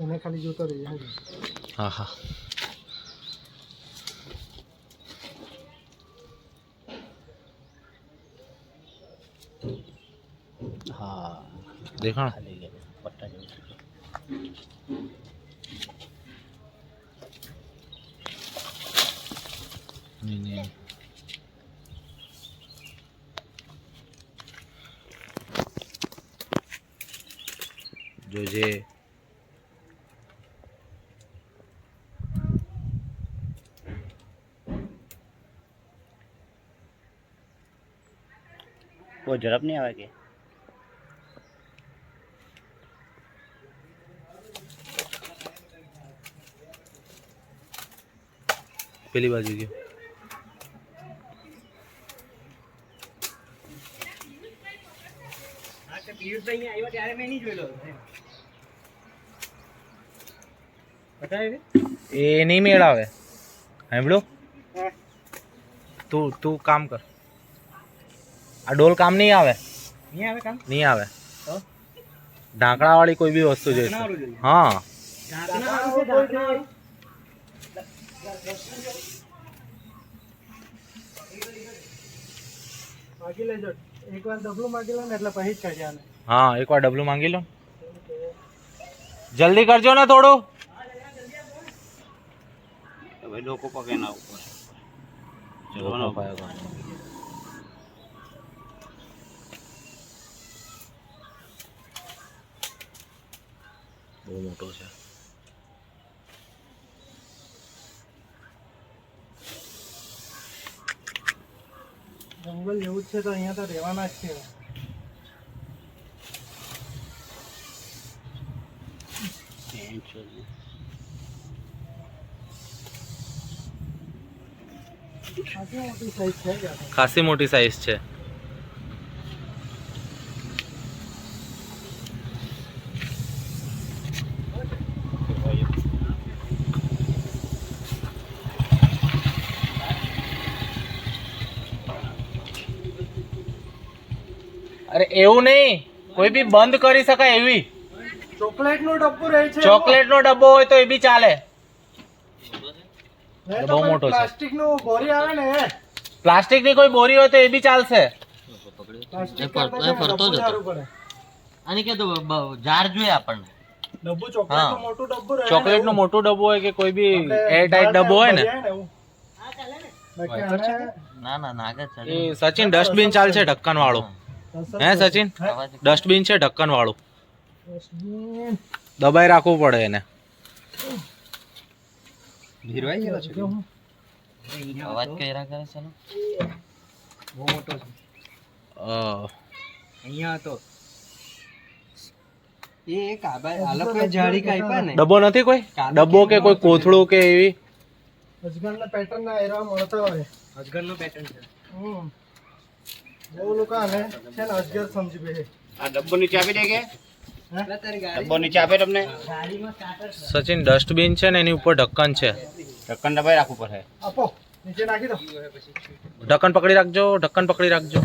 એને ખાલી જોતો રહીએ હા હા હા. દેખાણ? ખાલી ગયા પટ્ટા જેવું નહીં નહીં. ઝડપ નહીં આવે કે પેલી બાજુ ગયો એ નહીં મેળાવે સાંભળ્યો તું તું કામ કર આ ડોલ કામ નહીં આવે? નહીં આવે કામ? નહીં આવે? ઢાંકણા વાળી કોઈ બી વસ્તુ જોઈશે. હા. હા એકવાર ડબલું માંગી લો. જલ્દી કરજો ને થોડું. લોકો પગે ના ઉપર બહુ મોટો છે. જંગલ જેવું જ છે તો અહીંયા તો રહેવાના જ છે. ખાસી મોટી સાઈઝ છે. અરે એવું નહીં. કોઈ બી બંધ કરી શકાય એવી. ચોકલેટ નો ડબ્બો રહે છે ચોકલેટ નો ડબ્બો હોય તો એ બી ચાલે. બહુ મોટો છે. પ્લાસ્ટિકનું બોરી આવે ને પ્લાસ્ટિકની કોઈ બોરી હોય તો એ બી ચાલશે. ફરતો- જ હતો. સારું કે તો જાર જોઈએ આપણને. ડબ્બો ચોકલેટ હા. મોટો ડબ્બો રહે ચોકલેટ નો મોટો ડબ્બો હોય કે કોઈ બી એર ટાઈટ ડબ્બો હોય ને? ના ના. નાગર ચાલે. એ સચિન ડસ્ટબિન ચાલશે ઢક્કન વાળું હે સચિન? ડસ્ટબિન છે ઢક્કન વાળું દબાઈ રાખવું પડે એને. જો હું. અવાજ કર્યા કરે છે ને? અ, ડબ્બો નથી કોઈ? ડબ્બો કે કોઈ કોથળું કે એવી? અજગરના પેટર્ન ના એરવા મળતા હોય. હમ. બહુ લોકો આને છે ને અજગર સમજી બે આ ડબ્બો નીચે આપી દે કે? ડબ્બો નીચે આપે તમને? સચિન ડસ્ટબિન છે ને એની ઉપર ઢક્કન છે. ઢક્કન દબાઈ રાખવું પડે. આપો નીચે નાખી દો. ઢક્કન પકડી રાખજો ઢક્કન પકડી રાખજો.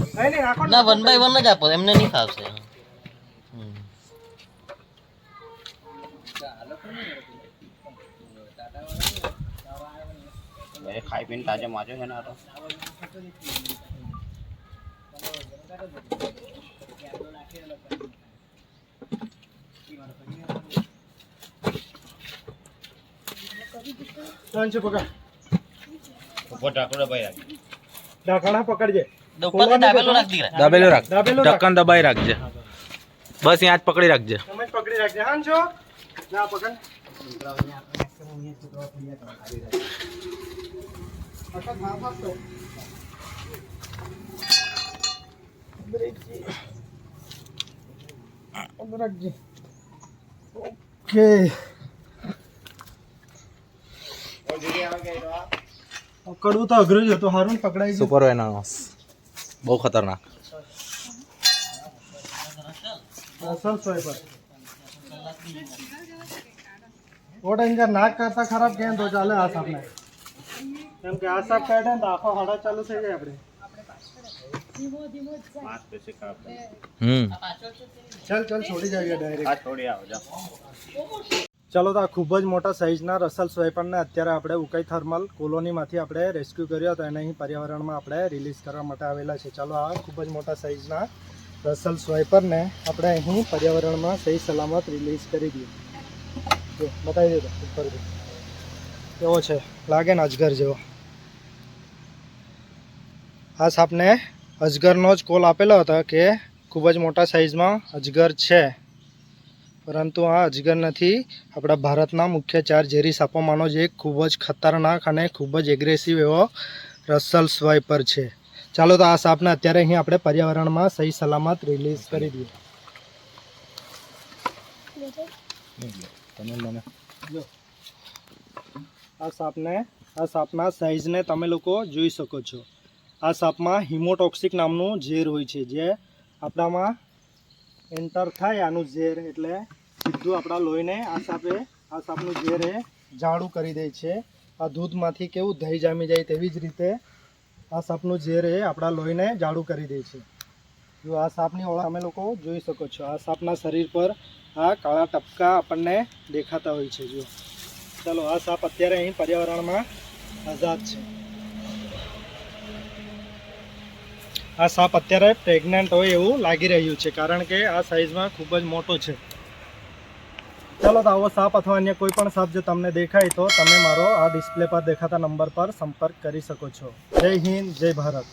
ને. વન બાય વન જ આપો એમને નહીં ફાવશે. હમ. ખાઈ પીને તાજા માજો છે ને આ તો. ત્રણ છે પકડ. દબાઈ રાખ ઢાંકણા પકડજે. ઉપર દાબેલું રાખ. રાખ. ઢક્કન દબાઈ રાખજે. બસ અહીંયા જ પકડી રાખજે. તમે જ પકડી રાખજે. હા છો ના પકડ. પકડ, હા, હા, તો. રાખજે. ઓકે પકડવું તો અઘરું જ હતું હારું ગયું. સુપર વેનાનોસ બહુ ખતરનાક. અસલ એન્જર નાક કરતા ખરાબ કેમ તો ચાલે આ સાપને કેમ કે આ સાપ કાઢે ને તો આખો હાડા ચાલુ થઈ જાય આપણે હમ. ચાલ ચાલ છોડી જાય ડાયરેક્ટ છોડી આવો ચાલો તો આ ખૂબ જ મોટા સાઇઝના રસલ સ્વાઈપરને અત્યારે આપણે ઉકાઈ થર્મલ કોલોનીમાંથી આપણે રેસ્ક્યુ કર્યો હતો. એને અહીં પર્યાવરણમાં આપણે રિલીઝ કરવા માટે આવેલા છે. ચાલો આ ખૂબ જ મોટા સાઇઝના રસલ સ્વાઈપરને આપણે અહીં પર્યાવરણમાં સહી સલામત રિલીઝ કરી દઈએ જો બતાવી દેજો ઉપર કેવો છે? લાગે ને અજગર જેવો. આ સાપને અજગરનો જ કોલ આપેલો હતો કે ખૂબ જ મોટા સાઇઝમાં અજગર છે. પરંતુ આ અજગર નથી. આપણા ભારતના મુખ્ય ચાર ઝેરી સાપોમાંનો એક ખૂબ જ ખતરનાક અને ખૂબ જ એગ્રેસિવ એવો રસલ સ્વાઈપર છે. ચાલો તો આ સાપને અત્યારે અહીં આપણે પર્યાવરણમાં સહી સલામત રિલીઝ કરી દઈએ. આ સાપને, આ સાપના સાઇઝને તમે લોકો જોઈ શકો છો. આ સાપમાં હિમોટોક્સિક નામનું ઝેર હોય છે, જે આપણામાં એન્ટર થાય આનું ઝેર એટલે સીધું આપણા લોહીને આ સાપે, આ સાપનું ઝેર એ જાડું કરી દે છે. આ દૂધમાંથી કેવું દહીં જામી જાય તેવી જ રીતે આ સાપનું ઝેર એ આપણા લોહીને જાડું કરી દે છે. જો આ સાપની ઓળખ અમે લોકો જોઈ શકો છો. આ સાપના શરીર પર આ કાળા ટપકા આપણને દેખાતા હોય છે જો ચાલો, આ સાપ અત્યારે અહીં પર્યાવરણમાં આઝાદ છે. આ સાપ અત્યારે પ્રેગ્નન્ટ હોય એવું લાગી રહ્યું છે, કારણ કે આ સાઇઝમાં ખૂબ જ મોટો છે. ચાલો તો આવો સાપ અથવા અન્ય કોઈ પણ સાપ જો તમને દેખાય તો તમે મારો આ ડિસ્પ્લે પર દેખાતા નંબર પર સંપર્ક કરી શકો છો. જય હિન્દ, જય ભારત.